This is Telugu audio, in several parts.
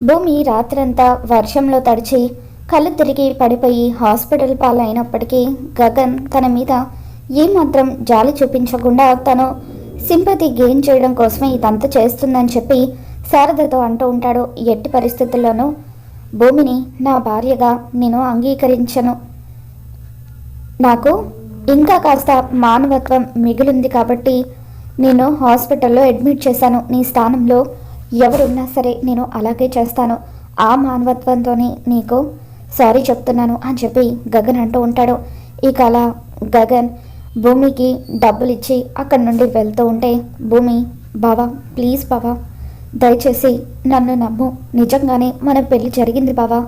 భూమి రాత్రంతా వర్షంలో తడిచి కళ్ళు తిరిగి పడిపోయి హాస్పిటల్ పాలైనప్పటికీ గగన్ తన మీద ఏమాత్రం జాలి చూపించకుండా తను సింపతి గెయిన్ చేయడం కోసమే ఇదంతా చేస్తుందని చెప్పి శారదతో అంటూ ఉంటాడు. ఎట్టి పరిస్థితుల్లోనూ భూమిని నా భార్యగా నేను అంగీకరించను. నాకు ఇంకా కాస్త మానవత్వం మిగిలింది కాబట్టి నేను హాస్పిటల్లో అడ్మిట్ చేశాను. నీ స్థానంలో ఎవరున్నా సరే నేను అలాగే చేస్తాను. ఆ మానవత్వంతోనే నీకు సారీ చెప్తున్నాను అని చెప్పి గగన్ అంటూ ఉంటాడు. ఇక అలా గగన్ భూమికి డబ్బులు ఇచ్చి అక్కడి నుండి వెళ్తూ ఉంటే భూమి బావా ప్లీజ్ బావా దయచేసి నన్ను నమ్ము. నిజంగానే మన పెళ్ళి జరిగింది బావా.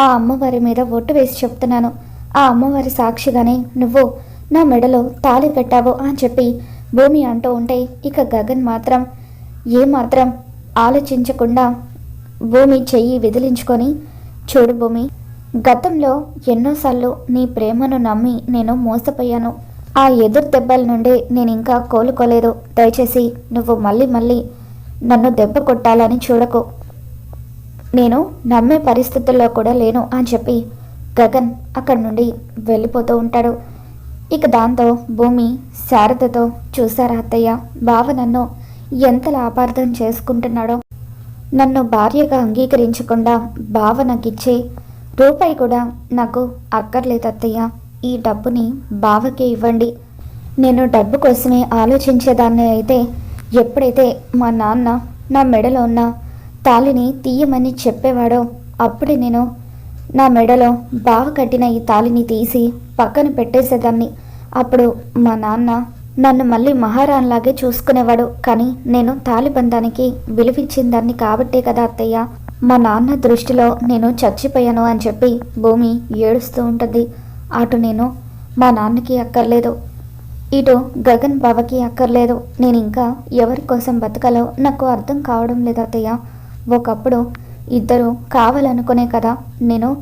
ఆ అమ్మవారి మీద ఒట్టు వేసి చెప్తున్నాను. ఆ అమ్మవారి సాక్షిగానే నువ్వు నా మెడలో తాళి కట్టావు అని చెప్పి భూమి అంటూ ఉంటే ఇక గగన్ మాత్రం ఏమాత్రం ఆలోచించకుండా భూమి చెయ్యి విదిలించుకొని చూడు భూమి గతంలో ఎన్నోసార్లు నీ ప్రేమను నమ్మి నేను మోసపోయాను. ఆ ఎదురు దెబ్బల నుండి నేను ఇంకా కోలుకోలేదు. దయచేసి నువ్వు మళ్ళీ మళ్ళీ నన్ను దెబ్బ కొట్టాలని చూడకు. నేను నమ్మే పరిస్థితుల్లో కూడా లేను అని చెప్పి గగన్ అక్కడి నుండి వెళ్ళిపోతూ ఉంటాడు. ఇక దాంతో భూమి శారదతో చూసారా అత్తయ్య బావ నన్ను ఎంతలా అపార్థం చేసుకుంటున్నాడో? నన్ను భార్యగా అంగీకరించకుండా బావ నాకు ఇచ్చే రూపాయి కూడా నాకు అక్కర్లేదు అత్తయ్య. ఈ డబ్బుని బావకే ఇవ్వండి. నేను డబ్బు కోసమే ఆలోచించేదాన్ని అయితే ఎప్పుడైతే మా నాన్న నా మెడలో ఉన్న తాళిని తీయమని చెప్పేవాడో అప్పుడే నేను నా మెడలో బావ కట్టిన ఈ తాళిని తీసి పక్కన పెట్టేసేదాన్ని. అప్పుడు మా నాన్న నన్ను మళ్ళీ మహారాణిలాగే చూసుకునేవాడు. కానీ నేను తాలిబంధానికి విలువిచ్చిన దాన్ని కాబట్టే కదా అత్తయ్య. మా నాన్న దృష్టిలో నేను చచ్చిపోయాను అని చెప్పి భూమి ఏడుస్తూ ఉంటుంది. అటు నేను మా నాన్నకి అక్కర్లేదు. ఇటు గగన్ బావకి అక్కర్లేదు. నేను ఇంకా ఎవరి కోసం బతకాలో నాకు అర్థం కావడం లేదు అత్తయ్య. ఒకప్పుడు ఇద్దరు కావాలనుకునే కదా. నేను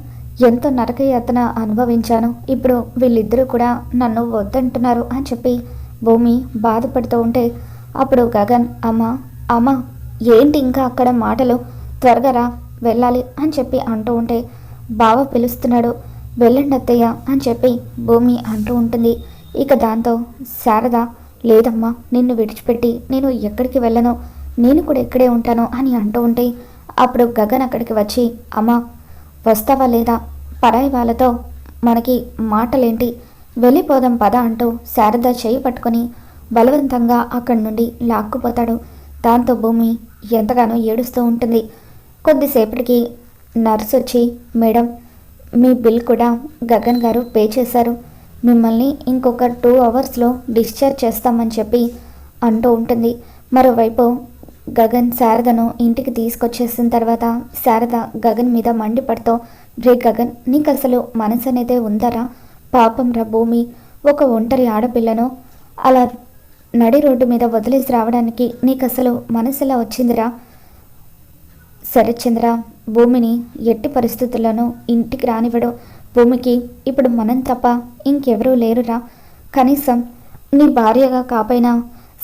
ఎంతో నరకయాతన అనుభవించాను. ఇప్పుడు వీళ్ళిద్దరూ కూడా నన్ను వద్దంటున్నారు అని చెప్పి భూమి బాధపడుతూ ఉంటే అప్పుడు గగన్ అమ్మ అమ్మ ఏంటి ఇంకా అక్కడ మాటలు? త్వరగా రా వెళ్ళాలి అని చెప్పి అంటూ ఉంటే బావ పిలుస్తున్నాడు. వెళ్ళండి అత్తయ్య అని చెప్పి భూమి అంటూ ఉంటుంది. ఇక దాంతో శారద లేదమ్మా నిన్ను విడిచిపెట్టి నేను ఎక్కడికి వెళ్ళను? నేను కూడా ఇక్కడే ఉంటాను అని అంటూ ఉంటే అప్పుడు గగన్ అక్కడికి వచ్చి అమ్మ వస్తావా లేదా? పరాయి వాళ్ళతో మనకి మాటలేంటి? వెళ్ళిపోదాం పద అంటూ శారద చేయి పట్టుకొని బలవంతంగా అక్కడి నుండి లాక్కుపోతాడు. దాంతో భూమి ఎంతగానో ఏడుస్తూ ఉంటుంది. కొద్దిసేపటికి నర్స్ వచ్చి మేడం మీ బిల్ కూడా గగన్ గారు పే చేశారు. మిమ్మల్ని ఇంకొక టూ అవర్స్లో డిశ్చార్జ్ చేస్తామని చెప్పి అంటూ ఉంటుంది. మరోవైపు గగన్ శారదను ఇంటికి తీసుకొచ్చేసిన తర్వాత శారద గగన్ మీద మండిపడుతూ రే గగన్ నీకు అసలు మనసు అనేది ఉందరా? పాపం రా భూమి. ఒక ఒంటరి ఆడపిల్లను అలా నడి రోడ్డు మీద వదిలేసి రావడానికి నీకు అసలు మనసులా వచ్చిందిరా? సరే చంద్ర భూమిని ఎట్టి పరిస్థితుల్లోనూ ఇంటికి రానివ్వడు. భూమికి ఇప్పుడు మనం తప్ప ఇంకెవరూ లేరురా. కనీసం నీ భార్యగా కాపైనా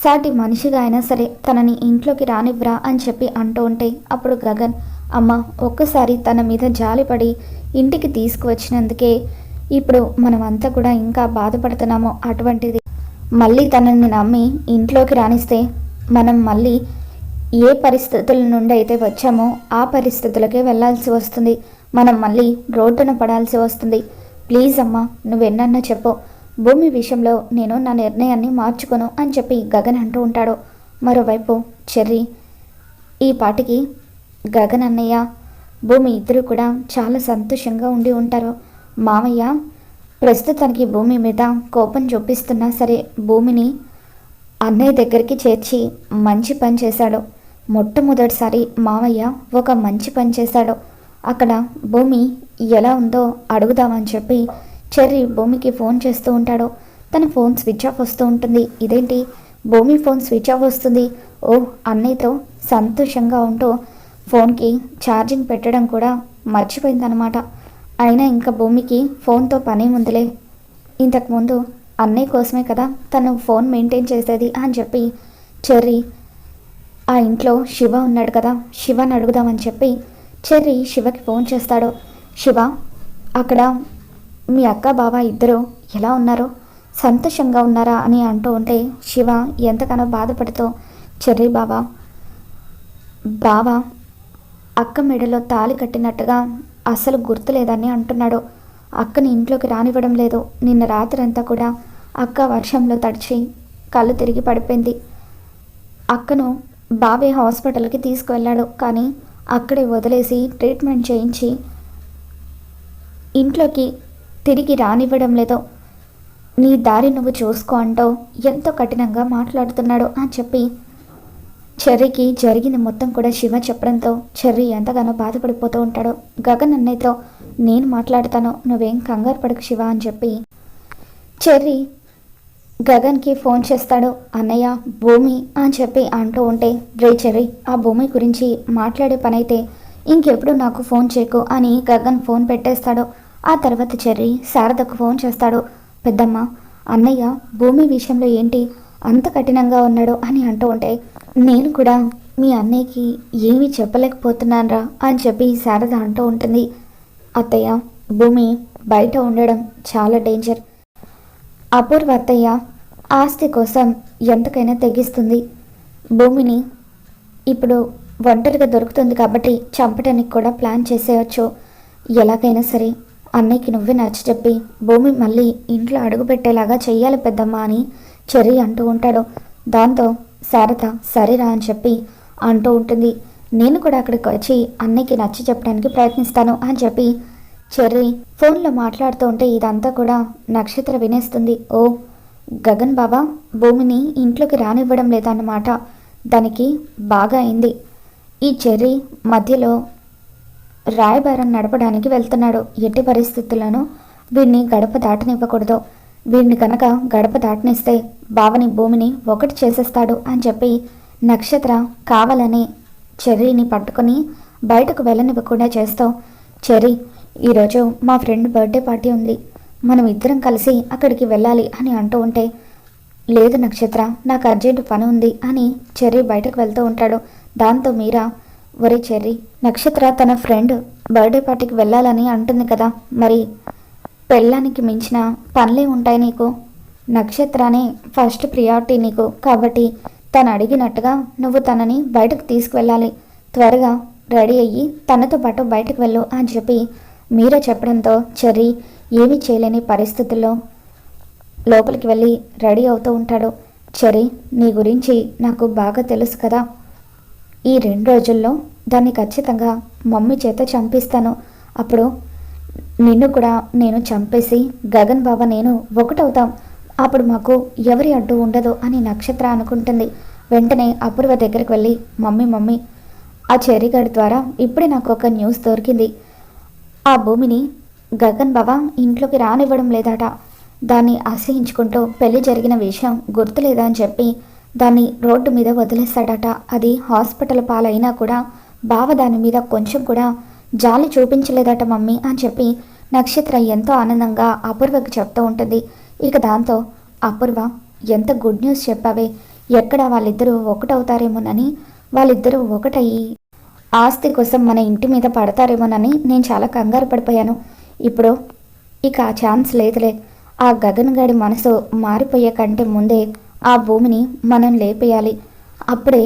సాటి మనిషిగా అయినా సరే తనని ఇంట్లోకి రానివ్వరా అని చెప్పి అంటూ ఉంటే అప్పుడు గగన్ అమ్మ ఒక్కసారి తన మీద జాలిపడి ఇంటికి తీసుకువచ్చినందుకే ఇప్పుడు మనమంతా కూడా ఇంకా బాధపడుతున్నామో అటువంటిది. మళ్ళీ తనని నమ్మి ఇంట్లోకి రాణిస్తే మనం మళ్ళీ ఏ పరిస్థితుల నుండి అయితే వచ్చామో ఆ పరిస్థితులకే వెళ్ళాల్సి వస్తుంది. మనం మళ్ళీ రోడ్డున పడాల్సి వస్తుంది. ప్లీజ్ అమ్మా నువ్వెన్నన్నా చెప్పు. భూమి విషయంలో నేను నా నిర్ణయాన్ని మార్చుకోను అని చెప్పి గగన్ అంటూ ఉంటాడు. మరోవైపు చెర్రీ ఈ పాటికి గగన్ అన్నయ్య భూమి ఇద్దరు కూడా చాలా సంతోషంగా ఉండి ఉంటారు. మామయ్య ప్రస్తుతానికి భూమి మీద కోపం చూపిస్తున్నా సరే భూమిని అన్నయ్య దగ్గరికి చేర్చి మంచి పని చేశాడు. మొట్టమొదటిసారి మామయ్య ఒక మంచి పని చేశాడు. అక్కడ భూమి ఎలా ఉందో అడుగుదామని చెప్పి చెర్రి భూమికి ఫోన్ చేస్తూ ఉంటాడు. తన ఫోన్ స్విచ్ ఆఫ్ వస్తూ ఉంటుంది. ఇదేంటి? భూమి ఫోన్ స్విచ్ ఆఫ్ వస్తుంది. ఓ అన్నయ్యతో సంతోషంగా ఉంటూ ఫోన్కి ఛార్జింగ్ పెట్టడం కూడా మర్చిపోయిందనమాట అయినా ఇంకా భూమికి ఫోన్తో పని ముందులే. ఇంతకుముందు అన్నయ్య కోసమే కదా తను ఫోన్ మెయింటైన్ చేసేది అని చెప్పి చెర్రీ ఆ ఇంట్లో శివ ఉన్నాడు కదా శివని అడుగుదామని చెప్పి చెర్రీ శివకి ఫోన్ చేస్తాడు. శివ అక్కడ మీ అక్క బావ ఇద్దరు ఎలా ఉన్నారో? సంతోషంగా ఉన్నారా అని అంటూ ఉంటే శివ ఎంతగానో బాధపడుతూ చెర్రీ బావా బావ అక్క మెడలో తాళి కట్టినట్టుగా అసలు గుర్తులేదని అంటున్నాడు. అక్కని ఇంట్లోకి రానివ్వడం లేదు. నిన్న రాత్రంతా కూడా అక్క వర్షంలో తడిచి కళ్ళు తిరిగి పడిపోయింది. అక్కను బావే హాస్పిటల్కి తీసుకువెళ్ళాడు. కానీ అక్కడే వదిలేసి ట్రీట్మెంట్ చేయించి ఇంట్లోకి తిరిగి రానివ్వడం లేదు. నీ దారి నువ్వు చూసుకో అంటూ ఎంతో కఠినంగా మాట్లాడుతున్నాడు అని చెప్పి చెర్రీకి జరిగింది మొత్తం కూడా శివ చెప్పడంతో చెర్రీ ఎంతగానో బాధపడిపోతూ ఉంటాడు. గగన్ అన్నయ్యతో నేను మాట్లాడతాను నువ్వేం కంగారు పడకు శివ అని చెప్పి చెర్రీ గగన్కి ఫోన్ చేస్తాడు. అన్నయ్య భూమి అని చెప్పి అంటూ ఉంటే రే చెర్రీ ఆ భూమి గురించి మాట్లాడే పనైతే ఇంకెప్పుడు నాకు ఫోన్ చేయకు అని గగన్ ఫోన్ పెట్టేస్తాడు. ఆ తర్వాత చెర్రీ శారదకు ఫోన్ చేస్తాడు. పెద్దమ్మ అన్నయ్య భూమి విషయంలో ఏంటి? అంత కఠినంగా ఉన్నాడు అని అంటూ ఉంటే నేను కూడా మీ అన్నయ్యకి ఏమీ చెప్పలేకపోతున్నానరా అని చెప్పి శారద అంటూ ఉంటుంది. అత్తయ్య భూమి బయట ఉండడం చాలా డేంజర్. అపూర్వ అత్తయ్య ఆస్తి కోసం ఎంతకైనా తెగిస్తుంది. భూమిని ఇప్పుడు ఒంటరిగా దొరుకుతుంది కాబట్టి చంపడానికి కూడా ప్లాన్ చేసేయచ్చు. ఎలాగైనా సరే అన్నయ్యకి నువ్వే నచ్చ చెప్పి భూమి మళ్ళీ ఇంట్లో అడుగుపెట్టేలాగా చెయ్యాలి పెద్దమ్మ అని చెర్రీ అంటూ ఉంటాడు. దాంతో శారద సరేరా అని చెప్పి అంటూ ఉంటుంది. నేను కూడా అక్కడికి వచ్చి అన్నయ్యకి నచ్చి చెప్పడానికి ప్రయత్నిస్తాను అని చెప్పి చెర్రీ ఫోన్లో మాట్లాడుతూ ఉంటే ఇదంతా కూడా నక్షత్ర వినేస్తుంది. ఓ గగన్ బాబా భూమిని ఇంట్లోకి రానివ్వడం లేదన్నమాట. దానికి బాగా అయింది. ఈ చెర్రీ మధ్యలో రాయబారం నడపడానికి వెళ్తున్నాడు. ఎట్టి పరిస్థితుల్లోనూ వీడిని గడప దాటనివ్వకూడదు. వీడిని కనుక గడప దాటనిస్తే బావని భూమిని ఒకటి చేసేస్తాడు అని చెప్పి నక్షత్ర కావాలని చెర్రీని పట్టుకొని బయటకు వెళ్ళనివ్వకుండా చేస్తూ చెర్రీ ఈరోజు మా ఫ్రెండ్ బర్త్డే పార్టీ ఉంది. మనం ఇద్దరం కలిసి అక్కడికి వెళ్ళాలి అని అంటూ ఉంటే లేదు నక్షత్ర నాకు అర్జెంటు పని ఉంది అని చెర్రీ బయటకు వెళ్తూ ఉంటాడు. దాంతో మీరా ఒరే చెర్రీ నక్షత్ర తన ఫ్రెండ్ బర్త్డే పార్టీకి వెళ్ళాలని అంటుంది కదా మరి పెళ్ళానికి మించిన పనులే ఉంటాయి నీకు. నక్షత్రానే ఫస్ట్ ప్రియారిటీ నీకు. కాబట్టి తను అడిగినట్టుగా నువ్వు తనని బయటకు తీసుకువెళ్ళాలి. త్వరగా రెడీ అయ్యి తనతో పాటు బయటకు వెళ్ళు అని చెప్పి మీరే చెప్పడంతో చెర్రీ ఏమీ చేయలేని పరిస్థితుల్లో లోపలికి వెళ్ళి రెడీ అవుతూ ఉంటాడు. చెర్రీ నీ గురించి నాకు బాగా తెలుసు కదా. ఈ రెండు రోజుల్లో దాన్ని ఖచ్చితంగా మమ్మీ చేత చంపిస్తాను. అప్పుడు నిన్ను కూడా నేను చంపేసి గగన్ బాబా నేను ఒకటవుతాం. అప్పుడు మాకు ఎవరి అడ్డు ఉండదు అని నక్షత్ర అనుకుంటుంది. వెంటనే అపూర్వ దగ్గరికి వెళ్ళి మమ్మీ మమ్మీ ఆ చెరిగాడి ద్వారా ఇప్పుడే నాకు ఒక న్యూస్ దొరికింది. ఆ భూమిని గగన్ బాబా ఇంట్లోకి రానివ్వడం లేదట. దాన్ని ఆశ్రయించుకుంటూ పెళ్ళి జరిగిన విషయం గుర్తులేదా అని చెప్పి దాన్ని రోడ్డు మీద వదిలేస్తాడట అది హాస్పిటల్ పాలైనా కూడా బావ దాని మీద కొంచెం కూడా జాలి చూపించలేదట మమ్మీ అని చెప్పి నక్షత్ర ఎంతో ఆనందంగా అపూర్వకి చెప్తూ ఉంటుంది. ఇక దాంతో అపూర్వ ఎంత గుడ్ న్యూస్ చెప్పావే. ఎక్కడ వాళ్ళిద్దరూ ఒకటవుతారేమోనని వాళ్ళిద్దరూ ఒకటయ్యి ఆస్తి కోసం మన ఇంటి మీద పడతారేమోనని నేను చాలా కంగారు పడిపోయాను. ఇప్పుడు ఇక ఆ ఛాన్స్ లేదులే. ఆ గగన్ మనసు మారిపోయే కంటే ముందే ఆ భూమిని మనం లేపేయాలి. అప్పుడే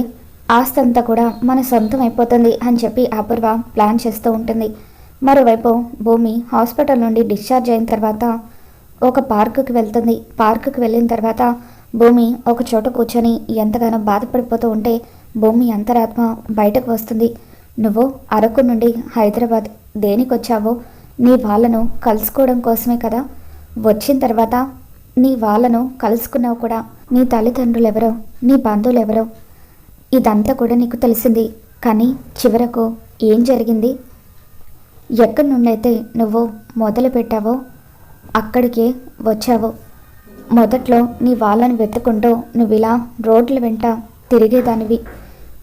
ఆస్తి అంతా కూడా మన సొంతం అయిపోతుంది అని చెప్పి అపూర్వ ప్లాన్ చేస్తూ ఉంటుంది. మరోవైపు భూమి హాస్పిటల్ నుండి డిశ్చార్జ్ అయిన తర్వాత ఒక పార్కుకి వెళ్తుంది. పార్కుకి వెళ్ళిన తర్వాత భూమి ఒక చోట కూర్చొని ఎంతగానో బాధపడిపోతూ ఉంటే భూమి అంతరాత్మ బయటకు వస్తుంది. నువ్వు అరకు నుండి హైదరాబాద్ దేనికి వచ్చావో నీ వాళ్ళను కలుసుకోవడం కోసమే కదా. వచ్చిన తర్వాత నీ వాళ్ళను కలుసుకున్నావు కూడా. నీ తల్లిదండ్రులు ఎవరో నీ బంధువులు ఎవరో ఇదంతా కూడా నీకు తెలిసింది. కానీ చివరకు ఏం జరిగింది? ఎక్కడి నుండైతే నువ్వు మొదలు పెట్టావో అక్కడికే వచ్చావు. మొదట్లో నీ వాళ్ళని వెతుకుంటూ నువ్వు ఇలా రోడ్ల వెంట తిరిగేదానివి.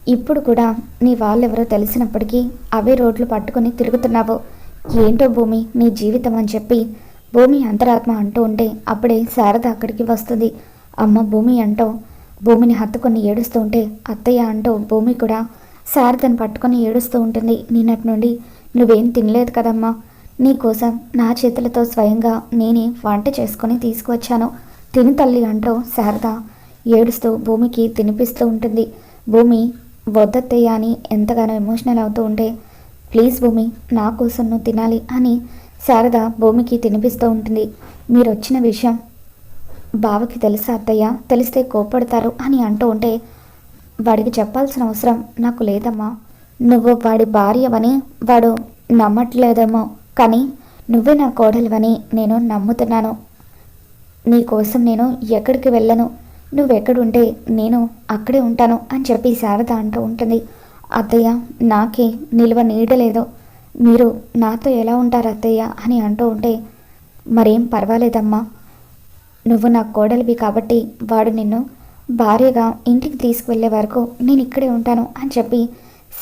ఇప్పుడు కూడా నీ వాళ్ళెవరో తెలిసినప్పటికీ అవే రోడ్లు పట్టుకుని తిరుగుతున్నావు. ఏంటో భూమి నీ జీవితం అని చెప్పి భూమి అంతరాత్మ అంటూ ఉంటే అప్పుడే శారద అక్కడికి వస్తుంది. అమ్మ భూమి అంటూ భూమిని హత్తుకొని ఏడుస్తూ ఉంటే అత్తయ్య అంటూ భూమి కూడా శారదను పట్టుకొని ఏడుస్తూ ఉంటుంది. నిన్నటి నుండి నువ్వేం తినలేదు కదమ్మా. నీకోసం నా చేతులతో స్వయంగా నేనే వంట చేసుకొని తీసుకువచ్చాను. తిను తల్లి అంటూ శారద ఏడుస్తూ భూమికి తినిపిస్తూ ఉంటుంది. భూమి వద్దత్తయ్య అని ఎంతగానో ఎమోషనల్ అవుతూ ఉంటే ప్లీజ్ భూమి నా కోసం నువ్వు తినాలి అని శారద భూమికి తినిపిస్తూ ఉంటుంది. మీరు వచ్చిన విషయం బావకి తెలుసా అత్తయ్య? తెలిస్తే కోపడతారు అని అంటూ ఉంటే వాడికి చెప్పాల్సిన అవసరం నాకు లేదమ్మా. నువ్వు వాడి భార్యవని వాడు నమ్మట్లేదేమో కానీ నువ్వే నా కోడలివని నేను నమ్ముతున్నాను. నీ కోసం నేను ఎక్కడికి వెళ్ళను. నువ్వెక్కడుంటే నేను అక్కడే ఉంటాను అని చెప్పి శారద అంటూ ఉంటుంది. అత్తయ్య నాకే నిల్వ నీడలేదు మీరు నాతో ఎలా ఉంటారు అత్తయ్య? అని అంటూ ఉంటే మరేం పర్వాలేదమ్మా. నువ్వు నా కోడలివి కాబట్టి వాడు నిన్ను భార్యగా ఇంటికి తీసుకువెళ్ళే వరకు నేను ఇక్కడే ఉంటాను అని చెప్పి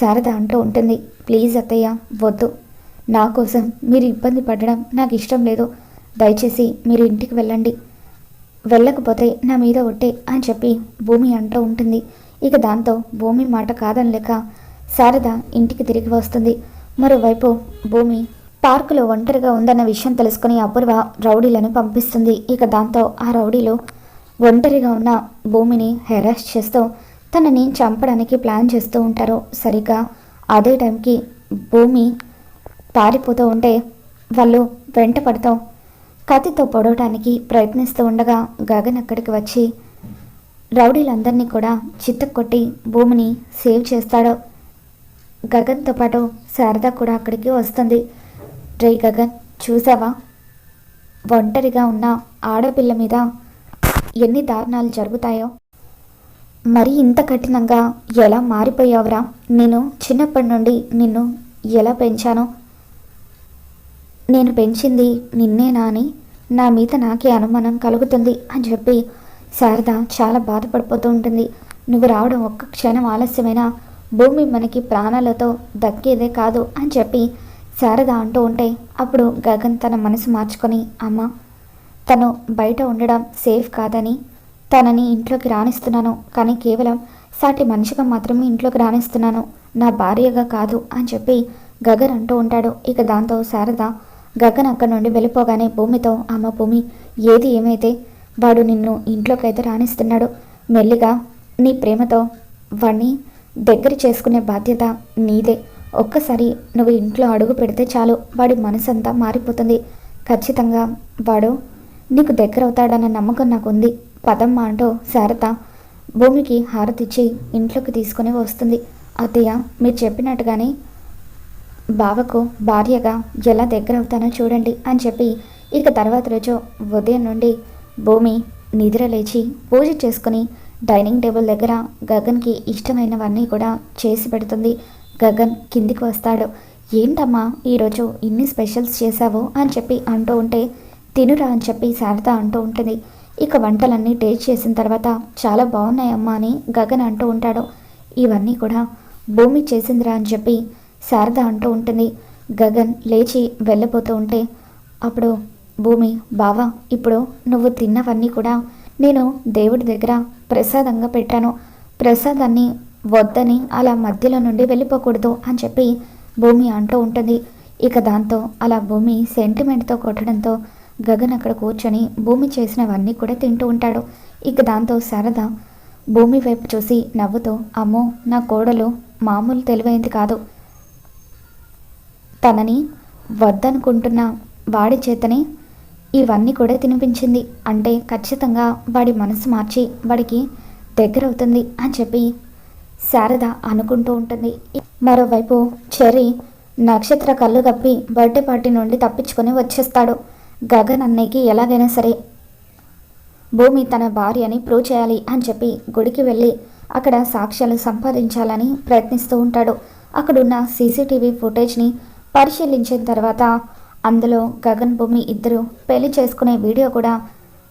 శారద అంటూ ఉంటుంది. ప్లీజ్ అత్తయ్య వద్దు. నా కోసం మీరు ఇబ్బంది పడడం నాకు ఇష్టం లేదు. దయచేసి మీరు ఇంటికి వెళ్ళండి. వెళ్ళకపోతే నా మీద ఒట్టే అని చెప్పి భూమి అంటూ ఉంటుంది. ఇక దాంతో భూమి మాట కాదని లేక శారద ఇంటికి తిరిగి వస్తుంది. మరోవైపు భూమి పార్కులో ఒంటరిగా ఉందన్న విషయం తెలుసుకుని అపూర్వ రౌడీలను పంపిస్తుంది. ఇక దాంతో ఆ రౌడీలు ఒంటరిగా ఉన్న భూమిని హెరాస్ చేస్తూ తనని చంపడానికి ప్లాన్ చేస్తూ ఉంటారు. సరిగ్గా అదే టైంకి భూమి పారిపోతూ ఉంటే వాళ్ళు వెంట పడుతూ కత్తితో పొడవటానికి ప్రయత్నిస్తూ ఉండగా గగన్ అక్కడికి వచ్చి రౌడీలందరినీ కూడా చిత్తకొట్టి భూమిని సేవ్ చేస్తాడు. గగన్తో పాటు శారద కూడా అక్కడికి వస్తుంది. రే గగన్ చూసావా? ఒంటరిగా ఉన్న ఆడపిల్ల మీద ఎన్ని దారుణాలు జరుగుతాయో? మరి ఇంత కఠినంగా ఎలా మారిపోయావురా? నేను చిన్నప్పటి నుండి నిన్ను ఎలా పెంచానో? నేను పెంచింది నిన్నేనా అని నా మీద నాకే అనుమానం కలుగుతుంది అని చెప్పి శారద చాలా బాధపడిపోతూ ఉంటుంది. నువ్వు రావడం ఒక్క క్షణం ఆలస్యమైనా భూమి మనకి ప్రాణాలతో దక్కేదే కాదు అని చెప్పి శారద అంటూ ఉంటే అప్పుడు గగన్ తన మనసు మార్చుకొని అమ్మ తను బయట ఉండడం సేఫ్ కాదని తనని ఇంట్లోకి రాణిస్తున్నాను కానీ కేవలం సాటి మనిషిగా మాత్రమే ఇంట్లోకి రాణిస్తున్నాను నా భార్యగా కాదు అని చెప్పి గగన్ అంటూ ఉంటాడు. ఇక దాంతో శారద గగన్ అక్కడి నుండి వెళ్ళిపోగానే భూమితో అమ్మ భూమి ఏది ఏమైతే వాడు నిన్ను ఇంట్లోకి అయితే రాణిస్తున్నాడు మెల్లిగా నీ ప్రేమతో వాణ్ణి దగ్గర చేసుకునే బాధ్యత నీదే. ఒక్కసారి నువ్వు ఇంట్లో అడుగు పెడితే చాలు వాడి మనసంతా మారిపోతుంది. ఖచ్చితంగా వాడు నీకు దగ్గరవుతాడన్న నమ్మకం నాకు ఉంది పదమ్మ అంటూ శారద భూమికి హారతిచ్చి ఇంట్లోకి తీసుకొని వస్తుంది. అత్తయ్య మీరు చెప్పినట్టుగానే బావకు భార్యగా ఎలా దగ్గర అవుతానో చూడండి అని చెప్పి ఇక తర్వాత రోజు ఉదయం నుండి భూమి నిద్ర లేచి పూజ చేసుకుని డైనింగ్ టేబుల్ దగ్గర గగన్కి ఇష్టమైనవన్నీ కూడా చేసి పెడుతుంది. గగన్ కిందికి వస్తాడు. ఏంటమ్మా ఈరోజు ఇన్ని స్పెషల్స్ చేశావు? అని చెప్పి అంటూ ఉంటే తినురా అని చెప్పి శారద అంటూ ఉంటుంది. ఇక వంటలన్నీ టేస్ట్ చేసిన తర్వాత చాలా బాగున్నాయమ్మా అని గగన్ అంటూ ఉంటాడు. ఇవన్నీ కూడా భూమి చేసిందిరా అని చెప్పి శారద అంటూ ఉంటుంది. గగన్ లేచి వెళ్ళిపోతూ ఉంటే అప్పుడు భూమి బావా ఇప్పుడు నువ్వు తిన్నవన్నీ కూడా నేను దేవుడి దగ్గర ప్రసాదంగా పెట్టాను. ప్రసాదాన్ని వద్దని అలా మధ్యలో నుండి వెళ్ళిపోకూడదు అని చెప్పి భూమి అంటూ ఉంటుంది. ఇక దాంతో అలా భూమి సెంటిమెంట్తో కొట్టడంతో గగన్ అక్కడ కూర్చొని భూమి చేసినవన్నీ కూడా తింటూ ఉంటాడు. ఇక దాంతో శారద భూమి వైపు చూసి నవ్వుతూ అమ్మో నా కోడలు మామూలు తెలివైంది కాదు. తనని వద్దనుకుంటున్న వాడి చేతనే ఇవన్నీ కూడా తినిపించింది. అంటే ఖచ్చితంగా వాడి మనసు మార్చి వాడికి దగ్గరవుతుంది అని చెప్పి శారద అనుకుంటూ ఉంటుంది. మరోవైపు చెర్రీ నక్షత్ర కళ్ళు కప్పి బర్త్డే పార్టీ నుండి తప్పించుకొని వచ్చేస్తాడు. గగన్ అన్నయ్యకి ఎలాగైనా సరే భూమి తన భార్యని ప్రూవ్ చేయాలి అని చెప్పి గుడికి వెళ్ళి అక్కడ సాక్ష్యాలు సంపాదించాలని ప్రయత్నిస్తూ ఉంటాడు. అక్కడున్న సీసీటీవీ ఫుటేజ్ని పరిశీలించిన తర్వాత అందులో గగన్ భూమి ఇద్దరు పెళ్ళి చేసుకునే వీడియో కూడా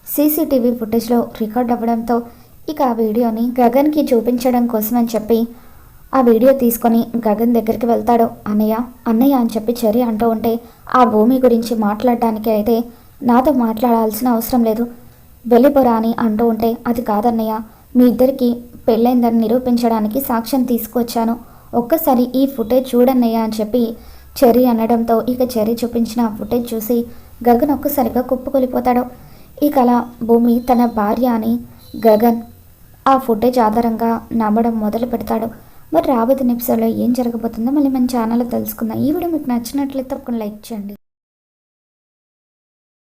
సీసీటీవీ ఫుటేజ్లో రికార్డ్ అవ్వడంతో ఇక ఆ వీడియోని గగన్కి చూపించడం కోసమని చెప్పి ఆ వీడియో తీసుకొని గగన్ దగ్గరికి వెళ్తాడు. అన్నయ్య అన్నయ్య అని చెప్పి చెరి అంటూ ఉంటే ఆ భూమి గురించి మాట్లాడడానికి అయితే నాతో మాట్లాడాల్సిన అవసరం లేదు. వెళ్ళిపోరా అని అంటూ ఉంటే అది కాదన్నయ్య మీ ఇద్దరికి పెళ్ళైందని నిరూపించడానికి సాక్ష్యం తీసుకొచ్చాను ఒక్కసారి ఈ ఫుటేజ్ చూడన్నయ్యా అని చెప్పి చెర్రీ అనడంతో ఇక చెరి చూపించిన ఆ ఫుటేజ్ చూసి గగన్ ఒక్కసారిగా కుప్పకొలిపోతాడు. ఇక అలా భూమి తన భార్య అని గగన్ ఆ ఫుటేజ్ ఆధారంగా నమ్మడం మొదలు పెడతాడు. మరి రాబోతున్న ఎపిసోడ్లో ఏం జరగబోతుందో మళ్ళీ మన ఛానల్లో తెలుసుకుందాం. ఈ వీడియో మీకు నచ్చినట్లయితే తప్పకుండా లైక్ చేయండి.